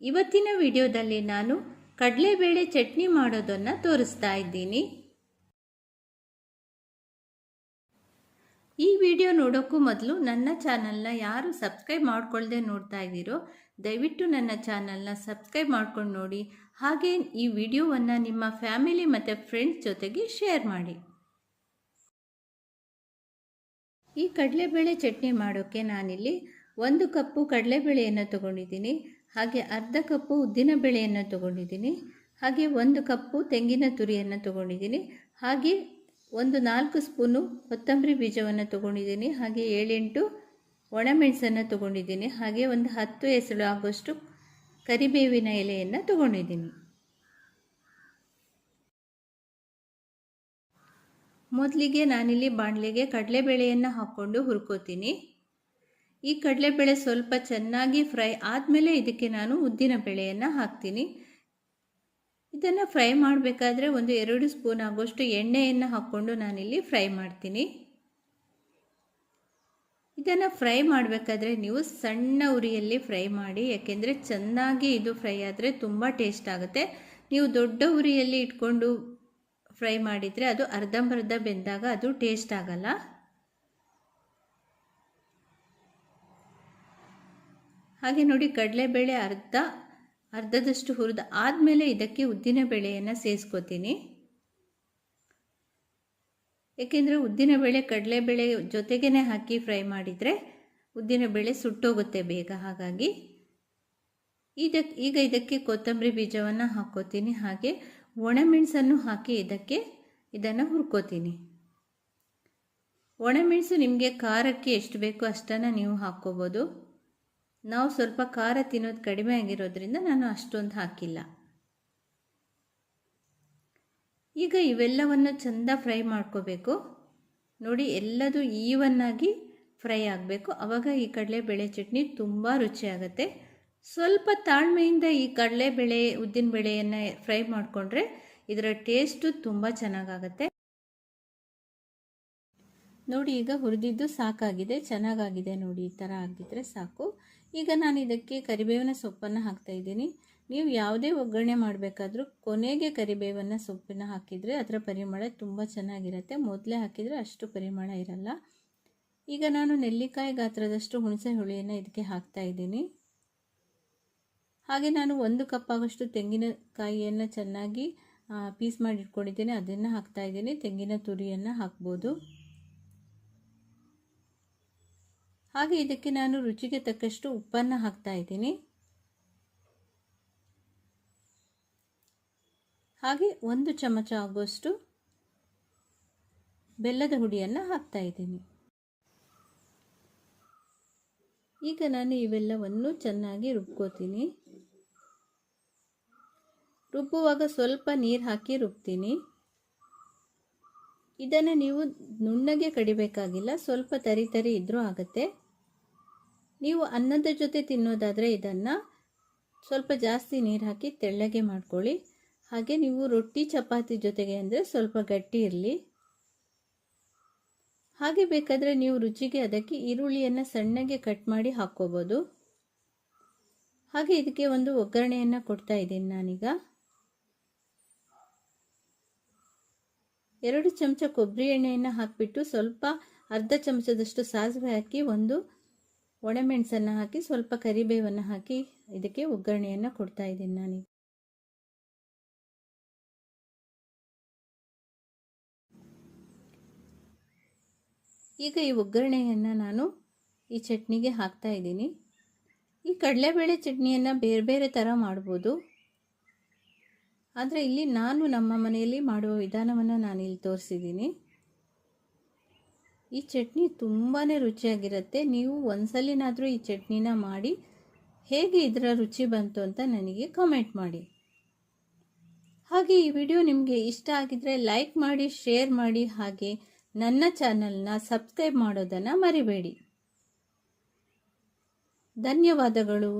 ಇವತ್ತಿನ ವಿಡಿಯೋದಲ್ಲಿ ನಾನು ಕಡಲೆಬೇಳೆ ಚಟ್ನಿ ಮಾಡೋದನ್ನು ತೋರಿಸ್ತಾ ಇದ್ದೀನಿ. ಈ ವಿಡಿಯೋ ನೋಡೋಕ್ಕೂ ಮೊದಲು ನನ್ನ ಚಾನಲ್ನ ಯಾರು ಸಬ್ಸ್ಕ್ರೈಬ್ ಮಾಡ್ಕೊಳ್ಳದೆ ನೋಡ್ತಾ ಇದ್ದೀರೋ, ದಯವಿಟ್ಟು ನನ್ನ ಚಾನಲ್ನ ಸಬ್ಸ್ಕ್ರೈಬ್ ಮಾಡ್ಕೊಂಡು ನೋಡಿ. ಹಾಗೆ ಈ ವಿಡಿಯೋವನ್ನು ನಿಮ್ಮ ಫ್ಯಾಮಿಲಿ ಮತ್ತು ಫ್ರೆಂಡ್ಸ್ ಜೊತೆಗೆ ಶೇರ್ ಮಾಡಿ. ಈ ಕಡಲೆಬೇಳೆ ಚಟ್ನಿ ಮಾಡೋಕ್ಕೆ ನಾನಿಲ್ಲಿ ಒಂದು ಕಪ್ಪು ಕಡಲೆಬೇಳೆಯನ್ನು ತಗೊಂಡಿದ್ದೀನಿ. ಹಾಗೆ ಅರ್ಧ ಕಪ್ಪು ಉದ್ದಿನ ಬೇಳೆಯನ್ನು ತಗೊಂಡಿದ್ದೀನಿ. ಹಾಗೆ ಒಂದು ಕಪ್ಪು ತೆಂಗಿನ ತುರಿಯನ್ನು ತಗೊಂಡಿದ್ದೀನಿ. ಹಾಗೆ ಒಂದು ನಾಲ್ಕು ಸ್ಪೂನು ಕೊತ್ತಂಬರಿ ಬೀಜವನ್ನು ತಗೊಂಡಿದ್ದೀನಿ. ಹಾಗೆ ಏಳೆಂಟು ಒಣಮೆಣಸನ್ನು ತಗೊಂಡಿದ್ದೀನಿ. ಹಾಗೆ ಒಂದು ಹತ್ತು ಎಸಳು ಆಗೋಷ್ಟು ಕರಿಬೇವಿನ ಎಲೆಯನ್ನು ತಗೊಂಡಿದ್ದೀನಿ. ಮೊದಲಿಗೆ ನಾನಿಲ್ಲಿ ಬಾಣಲೆಗೆ ಕಡಲೆಬೇಳೆಯನ್ನು ಹಾಕ್ಕೊಂಡು ಹುರ್ಕೋತೀನಿ. ಈ ಕಡಲೆಬೇಳೆ ಸ್ವಲ್ಪ ಚೆನ್ನಾಗಿ ಫ್ರೈ ಆದಮೇಲೆ ಇದಕ್ಕೆ ನಾನು ಉದ್ದಿನ ಬೇಳೆಯನ್ನು ಹಾಕ್ತೀನಿ. ಇದನ್ನು ಫ್ರೈ ಮಾಡಬೇಕಾದ್ರೆ ಒಂದು ಎರಡು ಸ್ಪೂನ್ ಆಗೋಷ್ಟು ಎಣ್ಣೆಯನ್ನು ಹಾಕ್ಕೊಂಡು ನಾನಿಲ್ಲಿ ಫ್ರೈ ಮಾಡ್ತೀನಿ. ಇದನ್ನು ಫ್ರೈ ಮಾಡಬೇಕಾದ್ರೆ ನೀವು ಸಣ್ಣ ಉರಿಯಲ್ಲಿ ಫ್ರೈ ಮಾಡಿ, ಯಾಕೆಂದರೆ ಚೆನ್ನಾಗಿ ಇದು ಫ್ರೈ ಆದರೆ ತುಂಬ ಟೇಸ್ಟ್ ಆಗುತ್ತೆ. ನೀವು ದೊಡ್ಡ ಉರಿಯಲ್ಲಿ ಇಟ್ಕೊಂಡು ಫ್ರೈ ಮಾಡಿದರೆ ಅದು ಅರ್ಧಂಬರ್ಧ ಬೆಂದಾಗ ಅದು ಟೇಸ್ಟ್ ಆಗಲ್ಲ. ಹಾಗೆ ನೋಡಿ ಕಡಲೆಬೇಳೆ ಅರ್ಧ, ಅರ್ಧದಷ್ಟು ಹುರಿದ ಆದಮೇಲೆ ಇದಕ್ಕೆ ಉದ್ದಿನ ಬೇಳೆಯನ್ನು ಸೇರಿಸ್ಕೋತೀನಿ ಏಕೆಂದರೆ ಉದ್ದಿನ ಬೇಳೆ ಕಡಲೆಬೇಳೆ ಜೊತೆಗೇ ಹಾಕಿ ಫ್ರೈ ಮಾಡಿದರೆ ಉದ್ದಿನ ಬೇಳೆ ಸುಟ್ಟೋಗುತ್ತೆ ಬೇಗ. ಹಾಗಾಗಿ ಇದಕ್ಕೆ ಈಗ ಇದಕ್ಕೆ ಕೊತ್ತಂಬರಿ ಬೀಜವನ್ನು ಹಾಕ್ಕೋತೀನಿ. ಹಾಗೆ ಒಣಮೆಣಸನ್ನು ಹಾಕಿ ಇದಕ್ಕೆ ಇದನ್ನು ಹುರ್ಕೋತೀನಿ. ಒಣಮೆಣಸು ನಿಮಗೆ ಖಾರಕ್ಕೆ ಎಷ್ಟು ಬೇಕೋ ಅಷ್ಟನ್ನು ನೀವು ಹಾಕ್ಕೋಬೋದು. ನಾವು ಸ್ವಲ್ಪ ಖಾರ ತಿನ್ನೋದು ಕಡಿಮೆ ಆಗಿರೋದ್ರಿಂದ ನಾನು ಅಷ್ಟೊಂದು ಹಾಕಿಲ್ಲ. ಈಗ ಇವೆಲ್ಲವನ್ನು ಚೆಂದ ಫ್ರೈ ಮಾಡ್ಕೋಬೇಕು. ನೋಡಿ, ಎಲ್ಲದೂ ಈವನ್ನಾಗಿ ಫ್ರೈ ಆಗಬೇಕು. ಆವಾಗ ಈ ಕಡಲೆಬೇಳೆ ಚಟ್ನಿ ತುಂಬ ರುಚಿಯಾಗುತ್ತೆ. ಸ್ವಲ್ಪ ತಾಳ್ಮೆಯಿಂದ ಈ ಕಡಲೆಬೇಳೆ ಉದ್ದಿನ ಬೇಳೆಯನ್ನು ಫ್ರೈ ಮಾಡಿಕೊಂಡ್ರೆ ಇದರ ಟೇಸ್ಟು ತುಂಬ ಚೆನ್ನಾಗಾಗತ್ತೆ. ನೋಡಿ, ಈಗ ಹುರಿದಿದ್ದು ಸಾಕಾಗಿದೆ. ಚೆನ್ನಾಗಾಗಿದೆ ನೋಡಿ, ಈ ಥರ ಆಗಿದ್ದರೆ ಸಾಕು. ಈಗ ನಾನು ಇದಕ್ಕೆ ಕರಿಬೇವಿನ ಸೊಪ್ಪನ್ನು ಹಾಕ್ತಾ ಇದ್ದೀನಿ. ನೀವು ಯಾವುದೇ ಒಗ್ಗರಣೆ ಮಾಡಬೇಕಾದ್ರೂ ಕೊನೆಗೆ ಕರಿಬೇವನ್ನು ಸೊಪ್ಪನ್ನು ಹಾಕಿದರೆ ಅದರ ಪರಿಮಳ ತುಂಬ ಚೆನ್ನಾಗಿರುತ್ತೆ. ಮೊದಲೇ ಹಾಕಿದರೆ ಅಷ್ಟು ಪರಿಮಳ ಇರಲ್ಲ. ಈಗ ನಾನು ನೆಲ್ಲಿಕಾಯಿ ಗಾತ್ರದಷ್ಟು ಹುಣಸೆ ಹುಳಿಯನ್ನು ಇದಕ್ಕೆ ಹಾಕ್ತಾ ಇದ್ದೀನಿ. ಹಾಗೆ ನಾನು ಒಂದು ಕಪ್ ಆಗಷ್ಟು ತೆಂಗಿನಕಾಯಿಯನ್ನು ಚೆನ್ನಾಗಿ ಪೀಸ್ ಮಾಡಿ ಇಟ್ಕೊಂಡಿದ್ದೀನಿ ಅದನ್ನು ಹಾಕ್ತಾ ಇದ್ದೀನಿ. ತೆಂಗಿನ ತುರಿಯನ್ನು ಹಾಕ್ಬೋದು. ಹಾಗೆ ಇದಕ್ಕೆ ನಾನು ರುಚಿಗೆ ತಕ್ಕಷ್ಟು ಉಪ್ಪನ್ನು ಹಾಕ್ತಾ ಇದ್ದೀನಿ. ಹಾಗೆ ಒಂದು ಚಮಚ ಆಗುವಷ್ಟು ಬೆಲ್ಲದ ಹುಡಿಯನ್ನು ಹಾಕ್ತಾ ಇದ್ದೀನಿ. ಈಗ ನಾನು ಇವೆಲ್ಲವನ್ನು ಚೆನ್ನಾಗಿ ರುಬ್ಕೋತೀನಿ. ರುಬ್ಬುವಾಗ ಸ್ವಲ್ಪ ನೀರು ಹಾಕಿ ರುಬ್ತೀನಿ. ಇದನ್ನು ನೀವು ನುಣ್ಣಗೆ ಕಡಿಬೇಕಾಗಿಲ್ಲ, ಸ್ವಲ್ಪ ತರಿ ತರಿ ಇದ್ದರೂ ಆಗುತ್ತೆ. ನೀವು ಅನ್ನದ ಜೊತೆ ತಿನ್ನೋದಾದರೆ ಇದನ್ನು ಸ್ವಲ್ಪ ಜಾಸ್ತಿ ನೀರು ಹಾಕಿ ತೆಳ್ಳಗೆ ಮಾಡ್ಕೊಳ್ಳಿ. ಹಾಗೆ ನೀವು ರೊಟ್ಟಿ, ಚಪಾತಿ ಜೊತೆಗೆ ಅಂದರೆ ಸ್ವಲ್ಪ ಗಟ್ಟಿ ಇರಲಿ. ಹಾಗೆ ಬೇಕಾದರೆ ನೀವು ರುಚಿಗೆ ಅದಕ್ಕೆ ಈರುಳ್ಳಿಯನ್ನು ಸಣ್ಣಗೆ ಕಟ್ ಮಾಡಿ ಹಾಕ್ಕೋಬೋದು. ಹಾಗೆ ಇದಕ್ಕೆ ಒಂದು ಒಗ್ಗರಣೆಯನ್ನು ಕೊಡ್ತಾ ಇದ್ದೀನಿ ನಾನೀಗ. ಎರಡು ಚಮಚ ಕೊಬ್ಬರಿ ಎಣ್ಣೆಯನ್ನು ಹಾಕಿಬಿಟ್ಟು ಸ್ವಲ್ಪ ಅರ್ಧ ಚಮಚದಷ್ಟು ಸಾಸಿವೆ ಹಾಕಿ, ಒಂದು ಒಣಮೆಣಸನ್ನು ಹಾಕಿ, ಸ್ವಲ್ಪ ಕರಿಬೇವನ್ನು ಹಾಕಿ ಇದಕ್ಕೆ ಒಗ್ಗರಣೆಯನ್ನು ಕೊಡ್ತಾ ಇದ್ದೀನಿ ನಾನು ಈಗ. ಈ ಒಗ್ಗರಣೆಯನ್ನು ನಾನು ಈ ಚಟ್ನಿಗೆ ಹಾಕ್ತಾ ಇದ್ದೀನಿ. ಈ ಕಡಲೆಬೇಳೆ ಚಟ್ನಿಯನ್ನು ಬೇರೆ ಬೇರೆ ಥರ ಮಾಡ್ಬೋದು. ಆದರೆ ಇಲ್ಲಿ ನಾನು ನಮ್ಮ ಮನೆಯಲ್ಲಿ ಮಾಡುವ ವಿಧಾನವನ್ನು ನಾನು ಇಲ್ಲಿ ತೋರಿಸಿದ್ದೀನಿ. ಈ ಚಟ್ನಿ ತುಂಬಾ ರುಚಿಯಾಗಿರುತ್ತೆ. ನೀವು ಒಂದ್ಸಲಿನಾದರೂ ಈ ಚಟ್ನಿನ ಮಾಡಿ ಹೇಗೆ ಇದರ ರುಚಿ ಬಂತು ಅಂತ ನನಗೆ ಕಮೆಂಟ್ ಮಾಡಿ. ಹಾಗೆ ಈ ವಿಡಿಯೋ ನಿಮಗೆ ಇಷ್ಟ ಆಗಿದ್ರೆ ಲೈಕ್ ಮಾಡಿ ಶೇರ್ ಮಾಡಿ, ಹಾಗೆ ನನ್ನ ಚಾನಲ್ನ ಸಬ್ಸ್ಕ್ರೈಬ್ ಮಾಡೋದನ್ನು ಮರಿಬೇಡಿ. ಧನ್ಯವಾದಗಳು.